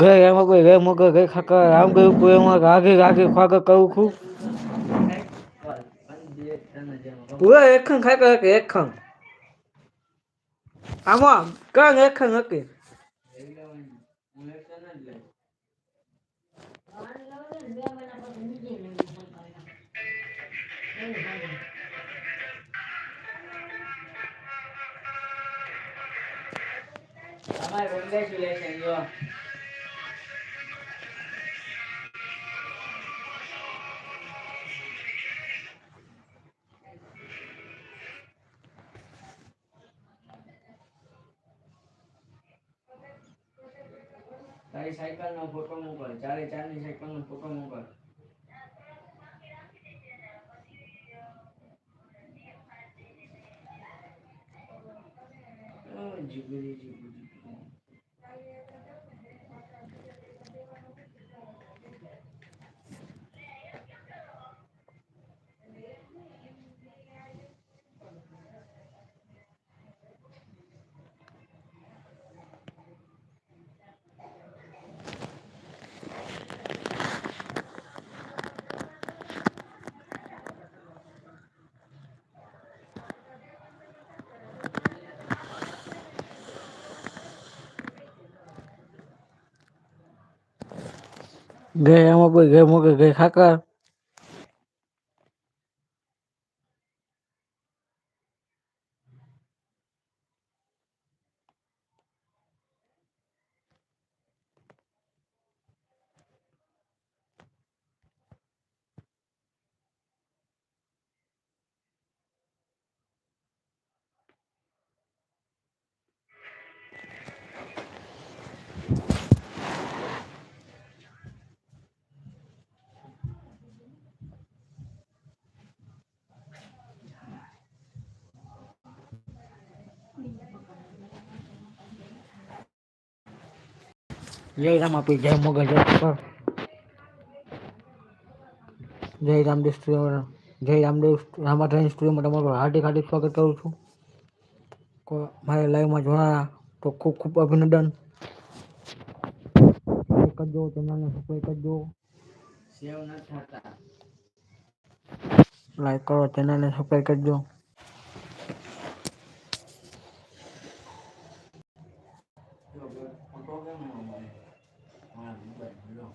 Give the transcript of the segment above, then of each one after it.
ગઈ એમાં કોઈ ગઈ, મગ ગઈ ખાકર આમ ગયું, કોઈ એમાં આગે આગે ખાકર કહું ખું એક એકખન ખાકર એક એકખન આમાં કાંગ એકખન હકે. તમારે કોંગ્રેચ્યુલેશન જો તારી સાયકલ નો ફોટો મોકલ ચારે ચારની સાયકલ નો ફોટો મોકલ ગઈ કોઈ ગઈ મોકે ગઈ ખાકર જય રામ આપી જય મોગલ જય ખાકર જય રામદેવ સ્ટુડિયો જય રામદેવ રામાધણ સ્ટુડિયોમાં તમારું હાર્દિક હાર્દિક સ્વાગત કરું છું. મારી લાઈવમાં જોડાયા તો ખૂબ ખૂબ અભિનંદન. કરજો ચેનલને સબસ્ક્રાઈબ કરજો સેવ ન થતા. લાઈક કરો ચેનલને સબસ્ક્રાઈબ કરજો જો ફોટો કેમ ન મળે હા મોબાઈલ લો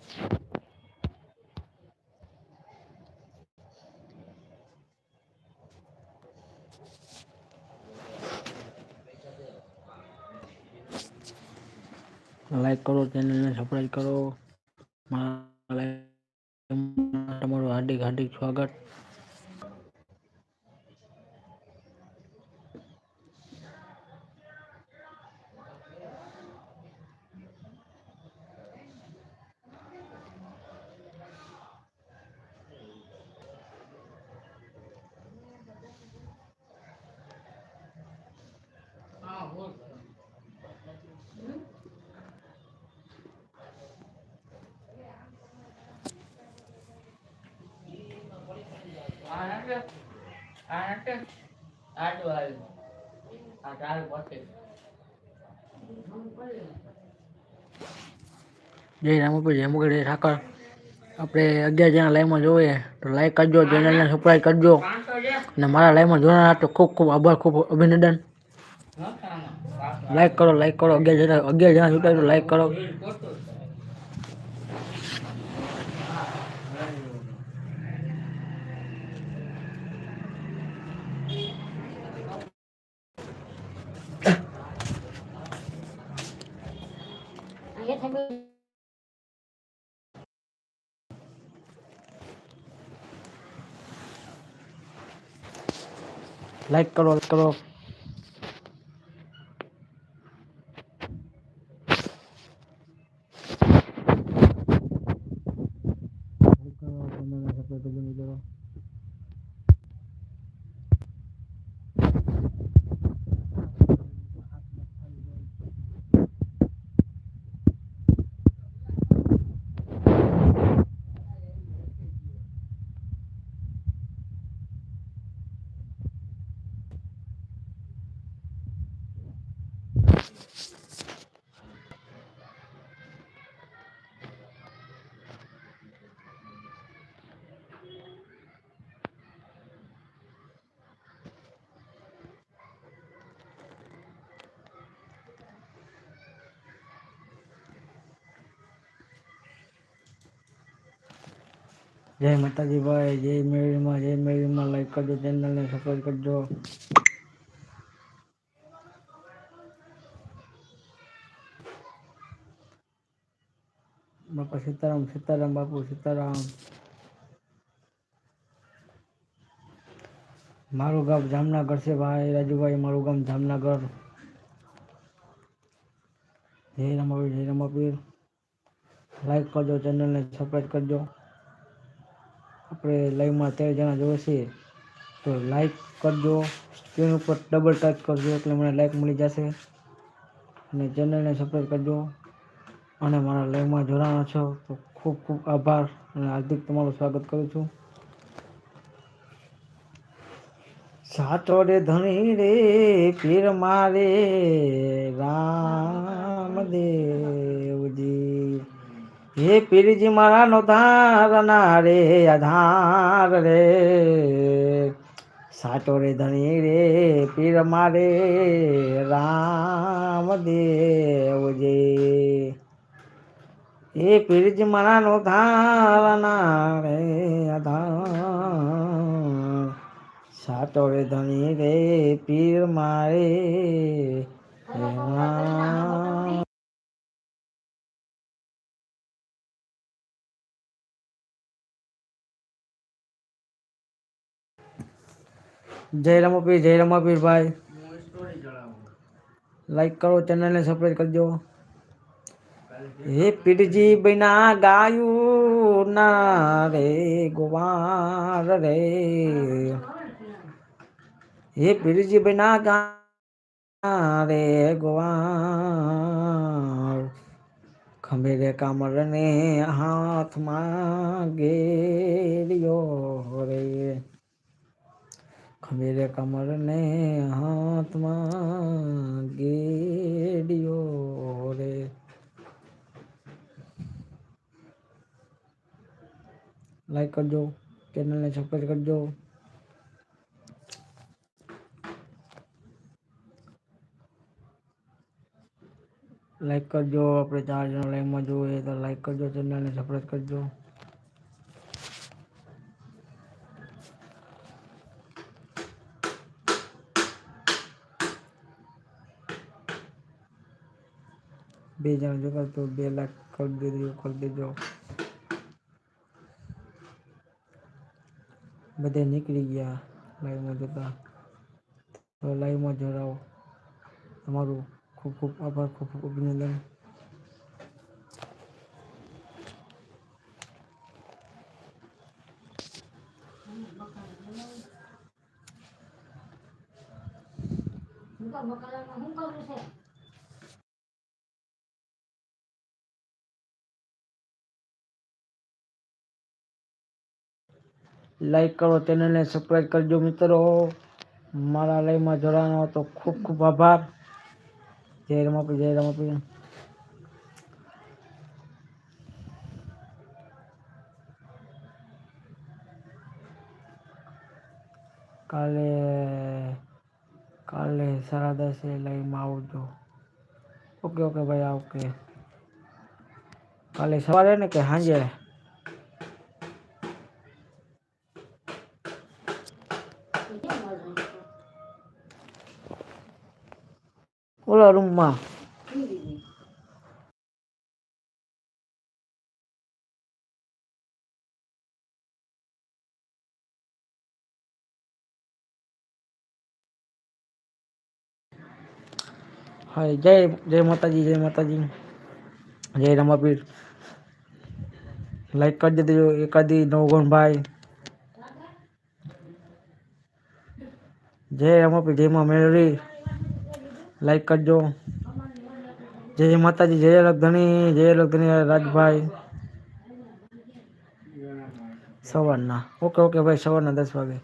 લાઈક કરો ચેનલને સબસ્ક્રાઈબ કરો. મારા તમારું હાર્દિક હાર્દિક સ્વાગત. આ નાટક આ નાટક આડું આવ્યું આ ચાલ પતે જય રામપુર જય મુગલ જય ઠાકર આપણે અગિયાર જણા લાઈવમાં જોઈએ તો લાઈક કરજો ચેનલને સબસ્ક્રાઈબ કરજો પાંચસો છે અને મારા લાઈવમાં જોડાણા તો ખૂબ ખૂબ આભાર ખૂબ અભિનંદન નખામાં પાંચસો લાઈક કરો લાઈક કરો અગિયાર જણા અગિયાર જણા જોડાય તો લાઈક કરો લાઈક કરો કરો Like કરો, ચેનલને subscribe કરજો મિત્રો. જય માતાજી ભાઈ જય મેળીમાં જય મેળીમાં લાઈક કરજો ચેનલને સબસ્ક્રાઈબ કરજો બાપા સીતારામ સીતારામ બાપુ સીતારામ મારું ગામ જામનગર છે ભાઈ રાજુભાઈ મારું ગામ જામનગર જય રમાવીર જય રમાવીર લાઈક કરજો ચેનલને સબસ્ક્રાઈબ કરજો આપણે લાઈવમાં તેર જણા જોઈએ છીએ તો લાઈક કરજો. સ્ક્રીન ઉપર ડબલ ટચ કરજો એટલે મને લાઈક મળી જશે. અને ચેનલને સપોર્ટ કરજો. અને મારા લાઈવમાં જોડાણો છો, તો ખૂબ ખૂબ આભાર અને હાર્દિક તમારું સ્વાગત કરું છું. સાચો રે ધણી રે, પીર મારે રામદેવજી. હે પીરજી મારા નો ધારના રે આધાર રે. સાચો રે, ધણી રે, પીર મારે રામદેવજી હે પીરજી મારા નો ધારના રે આધાર સાચો રે, ધણી રે, પીર મારે રામ જય રમાપીર જય રમાપીર ભાઈ. લાઈક કરો ચેનલને સબસ્ક્રાઈબ કરજો. હે પીરજી બિના ગાયું ના રે, ગોવાર રે. હે પીરજી બિના ગા રે, ગોવાર. ખંભેરે કામર ને હાથમાં ગેરિયો રે. ખમીરે કમર ને હાથમાં ગેડિયો રે લાઈક કરજો ચેનલને સબસ્ક્રાઈબ કરજો લાઈક કરજો આપણે ચાર જણા લાઈવમાં જોઈએ તો લાઈક કરજો ચેનલને સબસ્ક્રાઈબ કરજો બે જણા જોતા તો બે લાખ કરી દેજો કરી દેજો બધે નીકળી ગયા લાઈવમાં જોતા. તો લાઈવમાં જોડાઓ. તમારું ખૂબ ખૂબ આભાર, ખૂબ ખૂબ અભિનંદન. લાઈક કરો, ચેનલને સબસ્ક્રાઈબ કરજો મિત્રો. મારા લાઈવમાં જોડાવાનો તો ખૂબ ખૂબ આભાર. જય રમાપી જય રમાપી કાલે કાલે સાડા દસે લાઈવમાં આવજો. ઓકે ઓકે ભાઈ ઓકે કાલે સવારે ને કે સાંજે? ઓલા રૂમમાં હા જય જય માતાજી જય માતાજી જય રમાપીર લાઈક કરી દેજો એકાદી નવગણભાઈ જય રમાપીર જય માં મેળવી લાઈક કરજો. જય માતાજી, જય લગધણી જય લગધણી રાજભાઈ. સવારના. ઓકે ઓકે ભાઈ, સવારના દસ વાગે.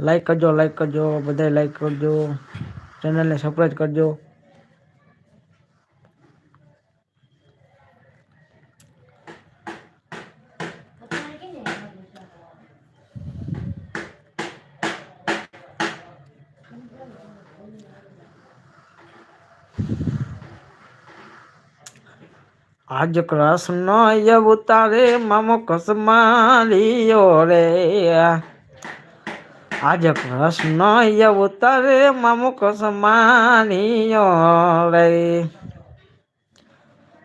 લાઈક કરજો લાઈક કરજો, બધાય લાઈક કરજો. ચેનલને સબસ્ક્રાઈબ કરજો. આજ કૃષ્ણ અવતારે મામો મારીઓ રે. આજ કૃષ્ણ અવતારે મામો કસમારિયો રે.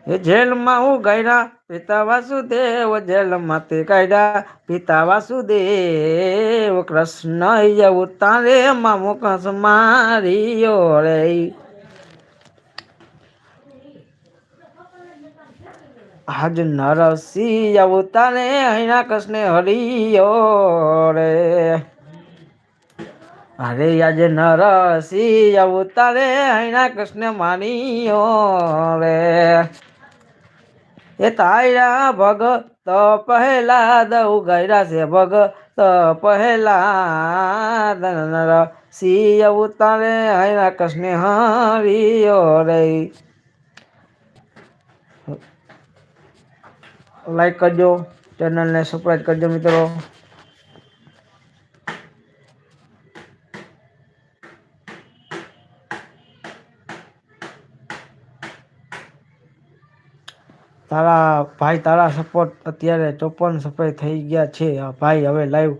એ જેલમાં હું ગયડા પિતા વાસુદેવ જેલમાં તે ગયડા પિતા વાસુદેવ કૃષ્ણ અવતારે મામો મારીઓ રે. આજ નરસિંહ અવતારે હૈના કૃષ્ણ હરિયો રે. અરે, આજે નરસિંહ અવતારે હૈના કૃષ્ણ માનિયો રે. એ તારા ભગત પહેલા દઉ ગયરા છે, ભગત પહેલા નર સિંહ અવતારે હૈના કૃષ્ણ હરિયો રે. લાઈક કરજો ચેનલને સબસ્ક્રાઈબ કરજો મિત્રો. તારા ભાઈ તારા સપોર્ટ અત્યારે ચોપન સપ્રાઈ થઈ ગયા છે. ભાઈ હવે લાઈવ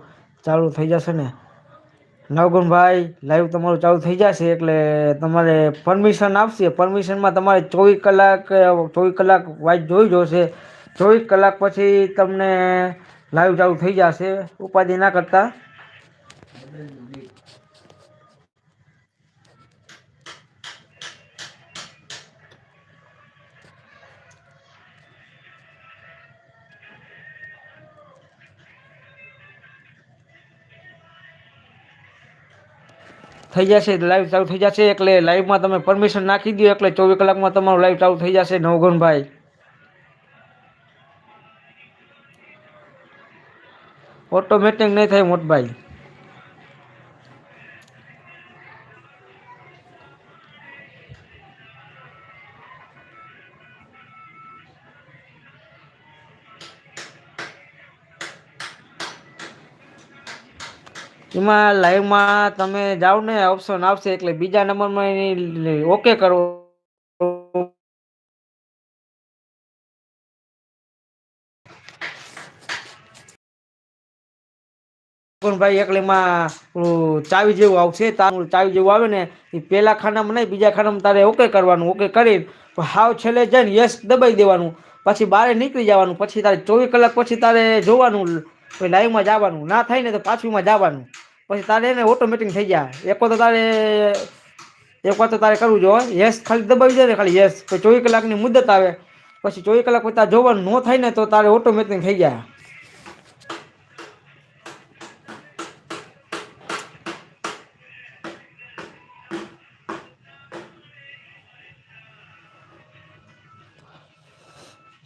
ચાલુ થઈ જશે ને. નવગુણભાઈ લાઈવ તમારું ચાલુ થઈ જશે એટલે તમારે પરમિશન આપશે. પરમિશનમાં તમારે ચોવીસ કલાક ચોવીસ કલાક વાઇટ જોઈ જોશે ચોવીસ કલાક પછી તમને લાઈવ ચાલુ થઈ જશે, ઉપાધિ ના કરતા. થઈ જશે, લાઈવ ચાલુ થઈ જશે, એટલે લાઈવમાં તમે પરમિશન નાખી દો એટલે ચોવીસ કલાકમાં તમારું લાઈવ ચાલુ થઈ જશે, નવગુણભાઈ. ઓટોમેટિક નહીં થાય મોટભાઈ એમાં લાઈવમાં તમે જાઓ ને ઓપ્શન આવશે એટલે બીજા નંબરમાં ઓકે કરો. ભાઈ એકલીમાં ચાવી જેવું આવશે, તારું ચાવી જેવું આવે ને, એ પહેલા ખાનામાં નહીં, બીજા ખાનામાં તારે ઓકે કરવાનું ઓકે કરી હાવ છેલ્લે જઈને યસ દબાઈ દેવાનું. પછી બહાર નીકળી જવાનું, પછી તારે ચોવીસ કલાક પછી તારે જોવાનું, પછી લાઈવમાં જવાનું. ના થાય ને તો પાછુંમાં જવાનું. પછી તારે એને ઓટોમેટિક થઈ જાય. એક તો તારે, એક વાર તો તારે કરવું જોઈએ યસ ખાલી દબાવી દે ને ખાલી યસ પછી ચોવીસ કલાકની મુદત આવે. પછી ચોવીસ કલાક પછી તારે જોવાનું, ન થાય ને તો તારે ઓટોમેટિક થઈ જાય.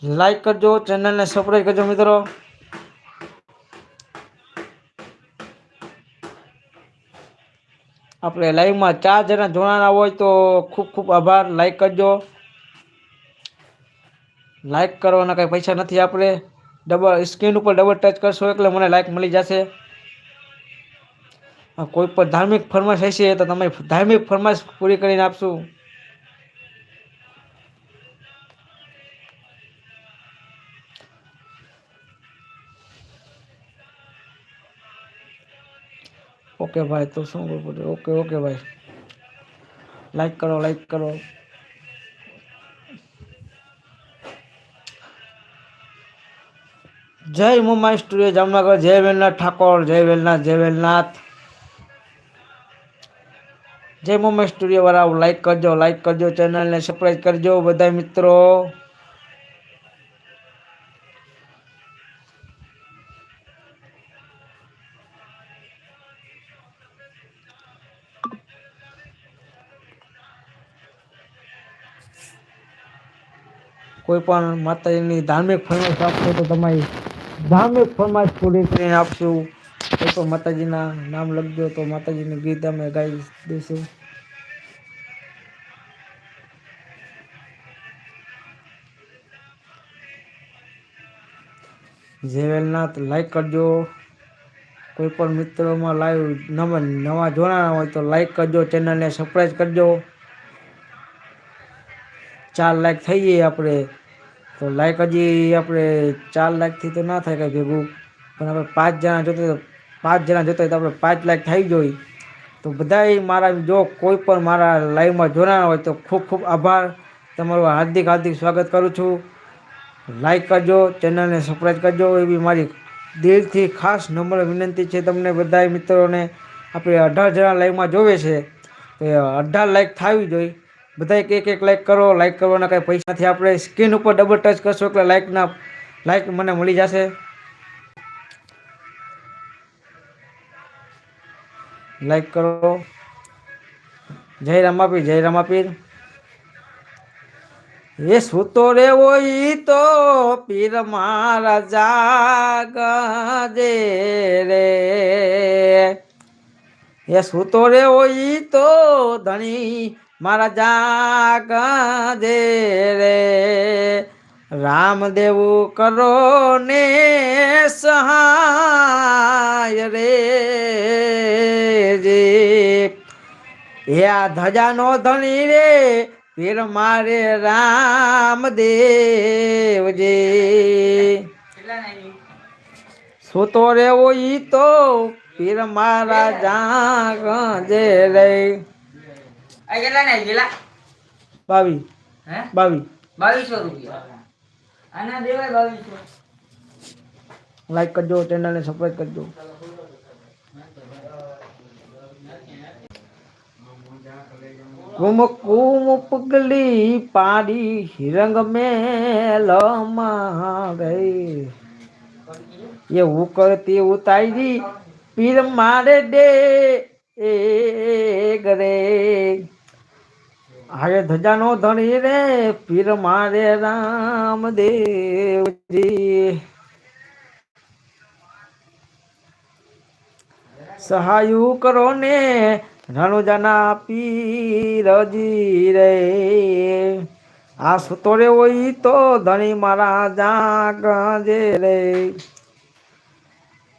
લાઈક કરજો ચેનલને સબસ્ક્રાઈબ કરજો મિત્રો. આપણે લાઈવમાં ચાર જણા જોડાના હોય તો ખૂબ ખૂબ આભાર. લાઈક કરજો. લાઈક કરવાના કંઈ પૈસા નથી આપણે. ડબલ સ્ક્રીન ઉપર ડબલ ટચ કરશો એટલે મને લાઈક મળી જશે. કોઈ પણ ધાર્મિક ફરમાશ હશે તો તમે ધાર્મિક ફરમાશ પૂરી કરીને આપશું. ઓકે ભાઈ તો શું કરવું પડે ઓકે ઓકે ભાઈ લાઈક કરો લાઈક કરો જય મુંબઈ સ્ટુડિયો જામનગર જય વેલનાથ ઠાકોર જય વેલનાથ જય વેલનાથ જય મુંબઈ સ્ટુડિયો વાળા લાઈક કરજો લાઈક કરજો ચેનલને સબસ્ક્રાઈબ કરજો બધા મિત્રો કોઈ પણ માતાજીની ધાર્મિક ફરમાઈશ આપશો તો તમારી ધાર્મિક ફરમાઈશ પૂરી કરીને આપશું. કોઈ પણ માતાજીના નામ લખજો તો માતાજીનું ગીત અમે ગાઈ દઈશું. ઝેવેલનાથ લાઈક કરજો. કોઈ પણ મિત્રોમાં લાઈવ નવા જોડાણા હોય તો લાઈક કરજો ચેનલને સબસ્ક્રાઈબ કરજો. ચાર લાઈક થઈએ આપણે. તો લાઈક હજી આપણે ચાર લાખથી તો ના થાય કંઈ ભેગું. પણ આપણે પાંચ જણા જોતા પાંચ જણા જોતા હોય તો આપણે પાંચ લાખ થઈ જોઈ તો બધાય મારા જો કોઈ પણ મારા લાઈવમાં જોડાના હોય તો ખૂબ ખૂબ આભાર. તમારું હાર્દિક હાર્દિક સ્વાગત કરું છું. લાઈક કરજો ચેનલને સબસ્ક્રાઈબ કરજો. એવી મારી દિલથી ખાસ નમ્ર વિનંતી છે તમને બધાય મિત્રોને. આપણે અઢાર જણા લાઈવમાં જોવે છે. તો એ અઢાર લાઈક થવી જોઈએ. બધા એક એક લાઈક કરો લાઈક કરવાના કાંઈ પૈસા નથી. આપણે સ્ક્રીન ઉપર ડબલ ટચ કરશો એટલે લાઈકના લાઈક મને મળી જશે. લાઈક કરો. જય રામાપીર જય રામાપીર. એ સૂતો રે હોય તો પીર મારા જાગજે રે. એ સૂતો રે હોય તો ધણી મારા જાગજે રે. રામદેવ કરો ને સહાય રે જે એ આ ધજાનો ધણી રે પીર મારે રામદેવજી સુતો રેવો ઈ તો પીર મારા જાગ જે રે. આ કેટલા નાઈ ગયેલા બાવી હે? બાવી બાવીસો રૂપિયા. આના દેવાય બાવીસો. લાઈક કરજો ચેનલને સબસ્ક્રાઇબ કરજો. કુમ કુમ પગલી પાડી હિરંગ મેલમાં ગઈ. એવું કરતી ઉતારી પીર મારે દે એ ગરે. હારે ધજાનો ધણી રે, પીર મારે રામદેવજી. સહાયુ કરો ને રણુજાના પીરજી રે. આ સુતો રે હોય તો ધણી મારા જાગજે રે.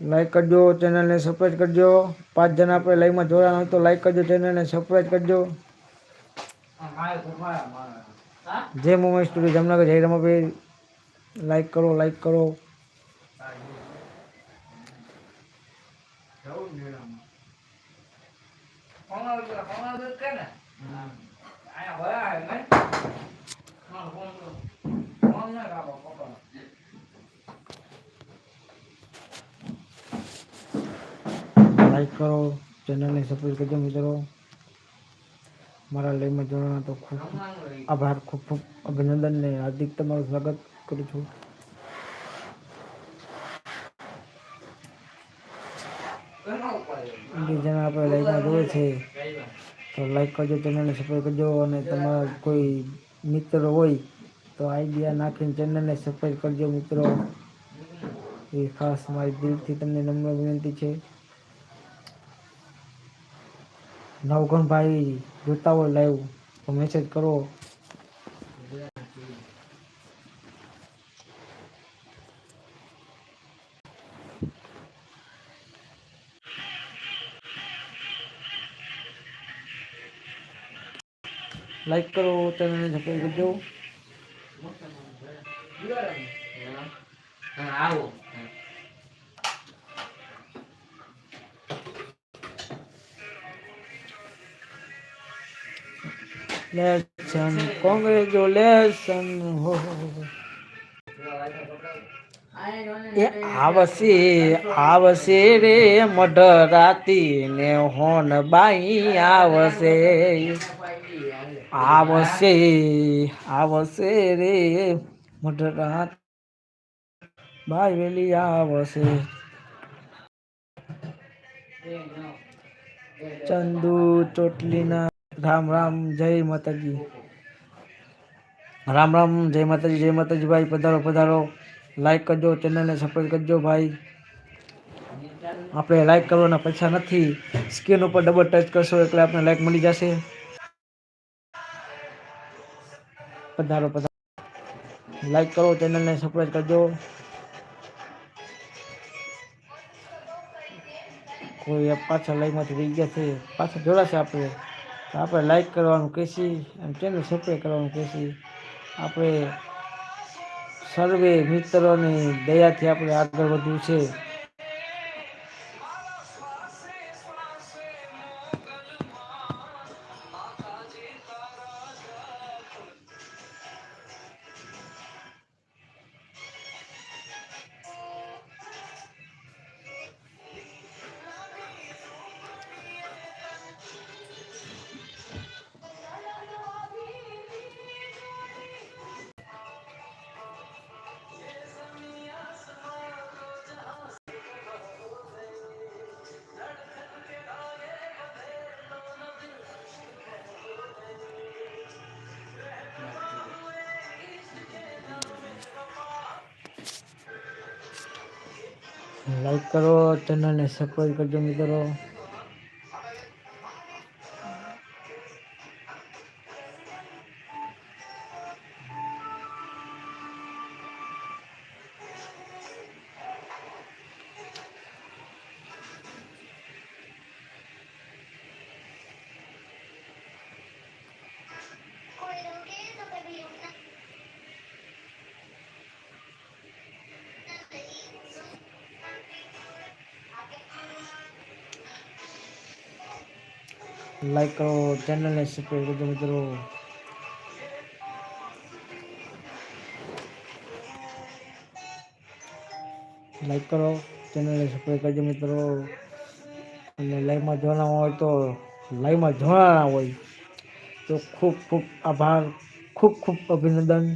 લાઈક કરજો ચેનલને સબસ્ક્રાઈબ કરજો. પાંચ જણા આપણે લાઈવમાં જોડાના હોય તો લાઈક કરજો ચેનલને સબસ્ક્રાઈબ કરજો. જય મોમાઈ સ્ટુડિયો જામનગર જય રમાભાઈ લાઈક કરો લાઈક કરો. લાઈક કરો ચેનલને સપોર્ટ કરજો મિત્રો. મારા લયમાં જોડાણા તો ખૂબ આભાર, ખૂબ ખૂબ અભિનંદન ને હાર્દિક તમારું સ્વાગત કરું છું. જેને આપણે લાઈવમાં જોવે છે, તો લાઈક કરજો, ચેનલને સપોર્ટ કરજો અને તમારા કોઈ મિત્ર હોય, તો આઈડિયા નાખીને ચેનલને સપોર્ટ કરજો મિત્રો. એ ખાસ મારી દિલથી તમને નમ્ર વિનંતી છે. નવગણભાઈ જોતા હોય લાઈવ તો મેસેજ કરો. લાઈક કરો ચેનલને સબસ્ક્રાઈબ કરજો આવો. લેસન કોંગ્રેચ્યુલેશન હો. એ આવશે આવશે રે મઢરાતી ને હોન બાઈ આવશે આવશે આવશે રે મઢરાત બાઈ વેલી આવશે ચંદુ ચોટલીના રામ રામ જય માતાજી. રામ રામ જય માતાજી જય માતાજી ભાઈ, પધારો પધારો. લાઈક કરજો ચેનલને સપોર્ટ કરજો ભાઈ. આપણે લાઈક કરવાના પૈસા નથી. સ્ક્રીન ઉપર ડબલ ટચ કરશો એટલે આપણે લાઈક મળી જશે. પધારો પધારો. લાઈક કરો ચેનલને સપોર્ટ કરજો. કોઈ પાછા લાઈમાંથી રહી ગયા છે. પાછા જોડાશે આપણે. આપણે લાઈક કરવાનું કહેશી અને ચેનલ સબસ્ક્રાઈબ કરવાનું કહેશી આપણે સર્વે મિત્રોની દયાથી આપણે આગળ વધવું છે. લાઈક કરો ચેનલને સબસ્ક્રાઈબ કરજો મિત્રો. લાઈક કરો ચેનલને સબસ્ક્રાઈબ કરજો મિત્રો લાઈક કરો ચેનલને સબસ્ક્રાઈબ કરજો મિત્રો અને લાઈવમાં જોવાના હોય તો લાઈવમાં જોવાના હોય। તો ખૂબ ખૂબ આભાર, ખૂબ ખૂબ અભિનંદન।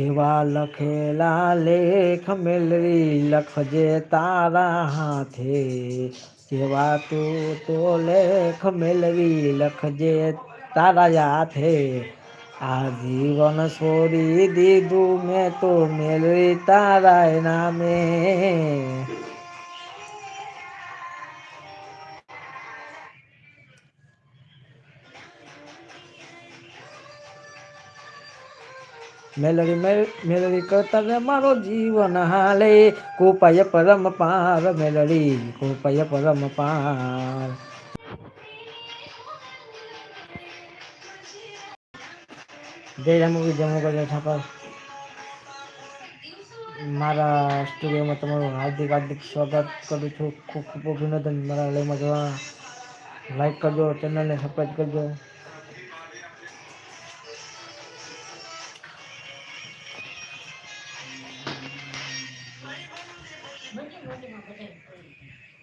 જેવા લખેલા લેખ મેળવી લખજે તારા હાથે જેવા તું તો લેખ મેળવી લખજે તારા હાથે આ જીવન છોડી દીધું મેં તો મેળવી તારા નામે મેલડી મેલડી કરતા રે મારો જીવન હાલે કૃપાય પરમ પાર મેલડી કૃપાય પરમ પાર જય રામ જમ્મુ કરીને ઠાકર મારા સ્ટુડિયોમાં તમારું હાર્દિક હાર્દિક સ્વાગત કરું છું ખૂબ ખૂબ અભિનંદન મારા લયમાં જવા લાઈક કરજો ચેનલને સબસ્ક્રાઈબ કરજો